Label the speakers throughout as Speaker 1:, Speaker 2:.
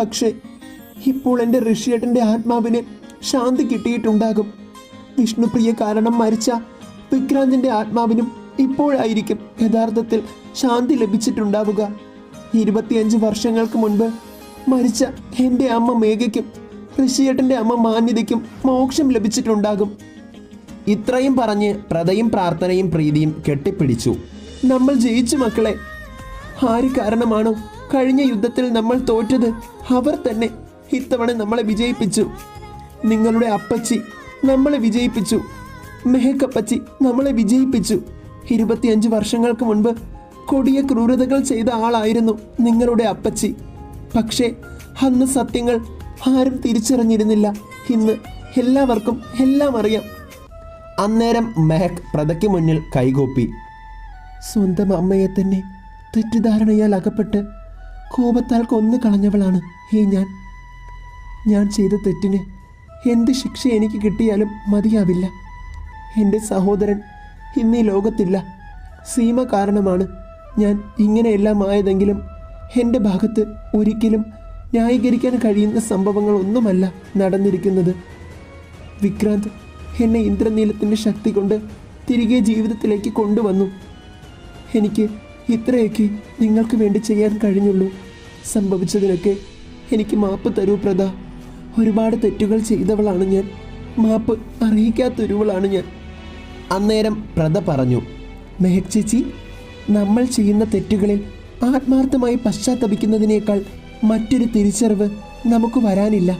Speaker 1: പക്ഷേ ഇപ്പോൾ എന്റെ ഋഷിയേട്ടന്റെ ആത്മാവിന് ശാന്തി കിട്ടിയിട്ടുണ്ടാകും. വിഷ്ണുപ്രിയ കാരണം മരിച്ച വിക്രാന്തിന്റെ ആത്മാവിനും ഇപ്പോഴായിരിക്കും യഥാർത്ഥത്തിൽ ശാന്തി ലഭിച്ചിട്ടുണ്ടാവുക. ഇരുപത്തിയഞ്ച് വർഷങ്ങൾക്ക് മുൻപ് മരിച്ച എന്റെ അമ്മ മേഘയ്ക്കും ഋഷിയേട്ടന്റെ അമ്മ മാന്യതയ്ക്കും മോക്ഷം ലഭിച്ചിട്ടുണ്ടാകും. ഇത്രയും പറഞ്ഞ് പ്രതയും പ്രാർത്ഥനയും പ്രീതിയും കെട്ടിപ്പിടിച്ചു. നമ്മൾ ജയിച്ചു മക്കളെ ആര് കാരണമാണോ കഴിഞ്ഞ യുദ്ധത്തിൽ നമ്മൾ തോറ്റത് അവർ തന്നെ ഇത്തവണ നമ്മളെ വിജയിപ്പിച്ചു. നിങ്ങളുടെ അപ്പച്ചി നമ്മളെ വിജയിപ്പിച്ചു. മെഹക്കപ്പച്ചി നമ്മളെ വിജയിപ്പിച്ചു. ഇരുപത്തിയഞ്ച് വർഷങ്ങൾക്ക് മുൻപ് കൊടിയ ക്രൂരതകൾ ചെയ്ത ആളായിരുന്നു നിങ്ങളുടെ അപ്പച്ചി. പക്ഷേ അന്ന് സത്യങ്ങൾ ആരും തിരിച്ചറിഞ്ഞിരുന്നില്ല. ഇന്ന് എല്ലാവർക്കും എല്ലാം അറിയാം. അന്നേരം മെഹക് പ്രതയ്ക്ക് മുന്നിൽ കൈകൂപ്പി. സ്വന്തം അമ്മയെ തന്നെ തെറ്റിദ്ധാരണയാൽ അകപ്പെട്ട് കോപത്താൽ കൊന്നു കളഞ്ഞവളാണ് ഈ ഞാൻ. ഞാൻ ചെയ്ത തെറ്റിന് എന്ത് ശിക്ഷ എനിക്ക് കിട്ടിയാലും മതിയാവില്ല. എന്റെ സഹോദരൻ ഇന്ന് ലോകത്തില്ല. സീമ കാരണമാണ് ഞാൻ ഇങ്ങനെയെല്ലാം ആയതെങ്കിലും എന്റെ ഭാഗത്ത് ഒരിക്കലും ന്യായീകരിക്കാൻ കഴിയുന്ന സംഭവങ്ങളൊന്നുമല്ല നടന്നിരിക്കുന്നത്. വിക്രാന്ത് എന്നെ ഇന്ദ്രനീലത്തിന്റെ ശക്തി കൊണ്ട് തിരികെ ജീവിതത്തിലേക്ക് കൊണ്ടുവന്നു. എനിക്ക് ഇത്രയൊക്കെ നിങ്ങൾക്ക് വേണ്ടി ചെയ്യാൻ കഴിഞ്ഞുള്ളൂ. സംഭവിച്ചതിനൊക്കെ എനിക്ക് മാപ്പ് തരൂ പ്രത. ഒരുപാട് തെറ്റുകൾ ചെയ്തവളാണ് ഞാൻ. മാപ്പ് അറിയിക്കാത്തൊരുവളാണ് ഞാൻ. അന്നേരം പ്രത പറഞ്ഞു മെഹക് ചേച്ചി നമ്മൾ ചെയ്യുന്ന തെറ്റുകളിൽ ആത്മാർത്ഥമായി പശ്ചാത്തപിക്കുന്നതിനേക്കാൾ മറ്റൊരു തിരിച്ചറിവ് നമുക്ക് വരാനില്ല.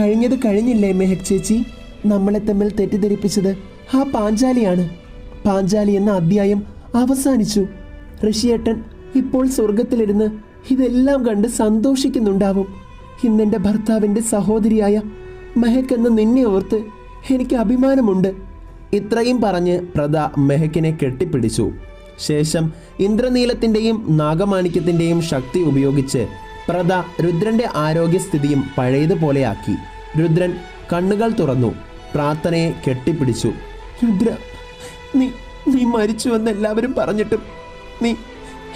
Speaker 1: കഴിഞ്ഞത് കഴിഞ്ഞില്ലേ മെഹക് ചേച്ചി? നമ്മളെ തമ്മിൽ തെറ്റിദ്ധരിപ്പിച്ചത് ആ പാഞ്ചാലിയാണ്. പാഞ്ചാലി എന്ന അധ്യായം അവസാനിച്ചു. ഋഷിയേട്ടൻ ഇപ്പോൾ സ്വർഗത്തിലിരുന്ന് ഇതെല്ലാം കണ്ട് സന്തോഷിക്കുന്നുണ്ടാവും. ഇന്നെന്റെ ഭർത്താവിന്റെ സഹോദരിയായ മെഹക് എന്ന നിന്നെ ഓർത്ത് എനിക്ക് അഭിമാനമുണ്ട്. ഇത്രയും പറഞ്ഞ് പ്രദ മെഹക്കിനെ കെട്ടിപ്പിടിച്ചു. ശേഷം ഇന്ദ്രനീലത്തിന്റെയും നാഗമാണിക്യത്തിന്റെയും ശക്തി ഉപയോഗിച്ച് പ്രദ രുദ്രന്റെ ആരോഗ്യസ്ഥിതിയും പഴയതുപോലെയാക്കി. രുദ്രൻ കണ്ണുകൾ തുറന്നു പ്രാർത്ഥനയെ കെട്ടിപ്പിടിച്ചു. രുദ്ര നീ നീ മരിച്ചുവെന്ന് എല്ലാവരും പറഞ്ഞിട്ടും നീ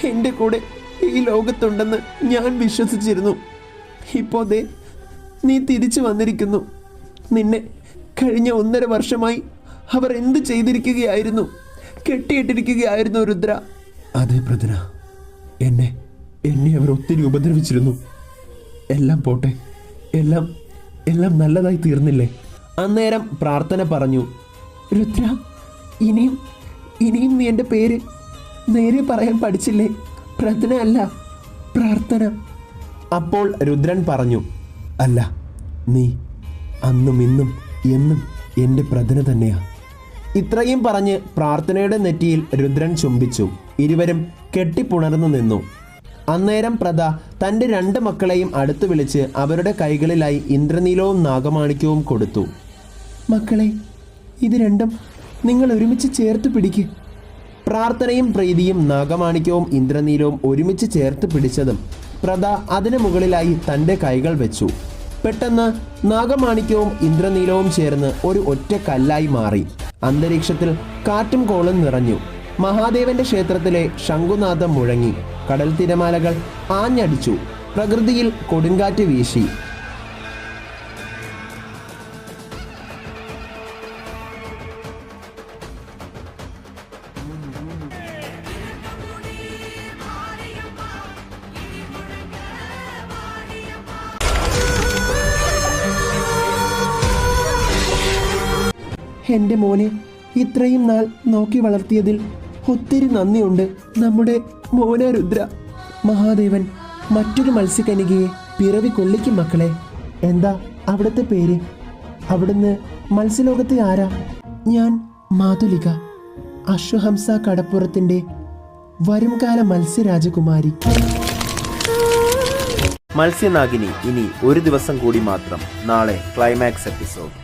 Speaker 1: എന്റെ കൂടെ ഈ ലോകത്തുണ്ടെന്ന് ഞാൻ വിശ്വസിച്ചിരുന്നു. ഇപ്പോൾ ദേ നീ തിരിച്ചു വന്നിരിക്കുന്നു. നിന്നെ കഴിഞ്ഞ ഒന്നര വർഷമായി അവർ എന്ത് ചെയ്തിരിക്കുകയായിരുന്നു? കെട്ടിയിട്ടിരിക്കുകയായിരുന്നു രുദ്ര. അതെ പ്രദന എന്നെ എന്നെ അവർ ഒത്തിരി ഉപദ്രവിച്ചിരുന്നു. എല്ലാം പോട്ടെ എല്ലാം എല്ലാം നല്ലതായി തീർന്നില്ലേ? അന്നേരം പ്രാർത്ഥന പറഞ്ഞു. രുദ്ര ഇനിയും ഇനിയും നീ എന്റെ പേര് നേരെ പറയാൻ പഠിച്ചില്ലേ? പ്രാർത്ഥന അല്ല പ്രാർത്ഥന. അപ്പോൾ രുദ്രൻ പറഞ്ഞു അല്ല നീ അന്നും ഇന്നും എന്നും എന്റെ പ്രഥന തന്നെയാ. ഇത്രയും പറഞ്ഞ് പ്രാർത്ഥനയുടെ നെറ്റിയിൽ രുദ്രൻ ചുംബിച്ചു. ഇരുവരും കെട്ടിപ്പുണർന്നു നിന്നു. അന്നേരം പ്രദ തന്റെ രണ്ട് മക്കളെയും അടുത്തു വിളിച്ച് അവരുടെ കൈകളിലായി ഇന്ദ്രനീലവും നാഗമാണിക്യവും കൊടുത്തു. മക്കളെ ഇത് രണ്ടും നിങ്ങൾ ഒരുമിച്ച് ചേർത്ത് പിടിക്ക്. പ്രാർത്ഥനയും പ്രീതിയും നാഗമാണിക്യവും ഇന്ദ്രനീലവും ഒരുമിച്ച് ചേർത്ത് പിടിച്ചതും പ്രദ അതിനു മുകളിലായി തന്റെ കൈകൾ വെച്ചു. പെട്ടെന്ന് നാഗമാണിക്യവും ഇന്ദ്രനീലവും ചേർന്ന് ഒരു ഒറ്റ കല്ലായി മാറി. അന്തരീക്ഷത്തിൽ കാറ്റും കോളും നിറഞ്ഞു. മഹാദേവന്റെ ക്ഷേത്രത്തിലെ ശംഖുനാഥം മുഴങ്ങി. കടൽ തിരമാലകൾ ആഞ്ഞടിച്ചു. പ്രകൃതിയിൽ കൊടുങ്കാറ്റ് വീശി. എന്റെ മോനെ ഇത്രയും നാൾ നോക്കി വളർത്തിയതിൽ ഒത്തിരി നന്ദിയുണ്ട് നമ്മുടെ മോന രുദ്ര മഹാദേവൻ മറ്റൊരു മത്സ്യകനികയെ പിറവി കൊള്ളിക്കും മക്കളെ. എന്താ അവിടുത്തെ പേര്? അവിടുന്ന് മത്സ്യലോകത്തെ ആരാ? ഞാൻ മാതുലിക അശ്വഹംസ കടപ്പുറത്തിന്റെ വരുംകാല മത്സ്യരാജകുമാരി.
Speaker 2: മത്സ്യനാഗിനി ഇനി ഒരു ദിവസം കൂടി മാത്രം. നാളെ ക്ലൈമാക്സ് എപ്പിസോഡ്.